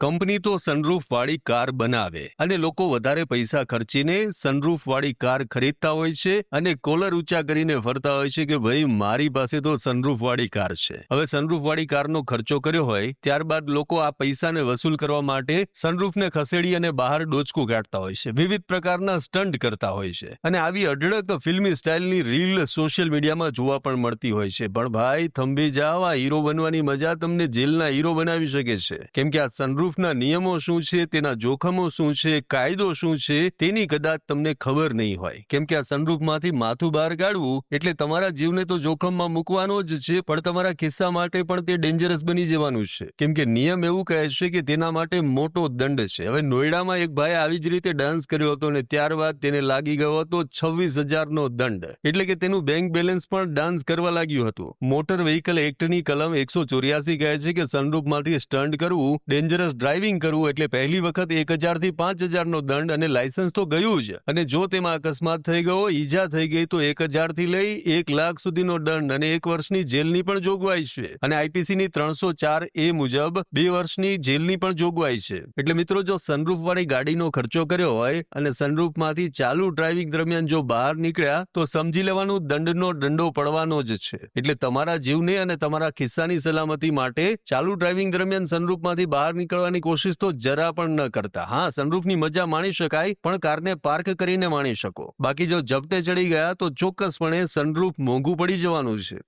Company તો sunroof વાળી car બનાવે અને લોકો વધારે પૈસા ખર્ચીને સનરૂફ વાળી કાર ખરીદતા હોય છે અને કોલર ઊંચા કરીને ફરતા હોય છે કે ભાઈ, મારી પાસે તો સનરૂફ વાળી કાર છે. હવે સનરૂફ વાળી કારનો ખર્ચો કર્યો હોય, ત્યારબાદ લોકો આ પૈસાને વસૂલ કરવા માટે સનરૂફને ખસેડી અને બહાર ડોચકું કાઢતા હોય છે. વિવિધ પ્રકારના સ્ટન્ટ કરતા હોય છે અને આવી અઢળક ફિલ્મી સ્ટાઇલની રીલ સોશિયલ મીડિયામાં જોવા પણ મળતી હોય છે. પણ ભાઈ, થંભી જાવ આ હીરો બનવાની મજા તમને જેલના હીરો બનાવી શકે છે. કેમ કે આ સનરૂફના નિયમો શું છે, તેના જોખમો શું છે, કાયદો શું છે, તેની કદાચ તમને ખબર નહીં હોય. કેમ કે આ સનરૂફમાંથી માથું બહાર કાઢવું એટલે તમારા જીવને તો જોખમમાં મૂકવાનો જ છે, પણ તમારા કિસ્સા માટે પણ તે ડેન્જરસ બની જવાનું છે. કેમ કે નિયમ એવું કહે છે કે તેના માટે મોટો દંડ છે. હવે નોઈડામાં એક ભાઈ આવી જ રીતે ડાન્સ કર્યો હતો અને ત્યારબાદ તેને લાગી ગયો હતો છવ્વીસ હજારનો દંડ. એટલે કે તેનું બેંક બેલેન્સ પણ ડાન્સ કરવા લાગ્યું હતું. મોટર વ્હીકલ એક્ટની કલમ એકસો ચોર્યાસી કહે છે કે સનરૂફમાંથી સ્ટન્ટ કરવું ડેન્જરસ ડ્રાઇવિંગ કરવું એટલે પહેલી વખત એક હજારથી પાંચ હજારનો દંડ અને લાયસન્સ તો ગયું જ. અને જો તેમાં અકસ્માત થઈ ગયો ઈજા થઈ ગઈ, તો એક હજારથી લઈ એક લાખ સુધીનો દંડ અને એક વર્ષની જેલની પણ જોગવાઈ છે. અને આઈપીસીની ત્રણસો ચાર એ મુજબ બે વર્ષની જેલની પણ જોગવાઈ છે. એટલે મિત્રો, જો સનરૂફ વાળી ગાડીનો ખર્ચો કર્યો હોય અને સનરૂફમાંથી ચાલુ ડ્રાઇવિંગ દરમિયાન જો બહાર નીકળ્યા, તો સમજી લેવાનું દંડનો દંડો પડવાનો જ છે. એટલે તમારા જીવને અને તમારા ખિસ્સાની સલામતી માટે ચાલુ ડ્રાઇવિંગ દરમિયાન સનરૂફમાંથી બહાર નીકળવાની કોશિશ તો જરા પણ ન કરતા. હા સનરૂફની મજા માણી શકાય, પણ કારને પાર્ક કરીને માણી શકો. બાકી જો ઝપટે ચડી ગયા તો ચોક્કસપણે સનરૂફ મોંઘું પડી જવાનું છે.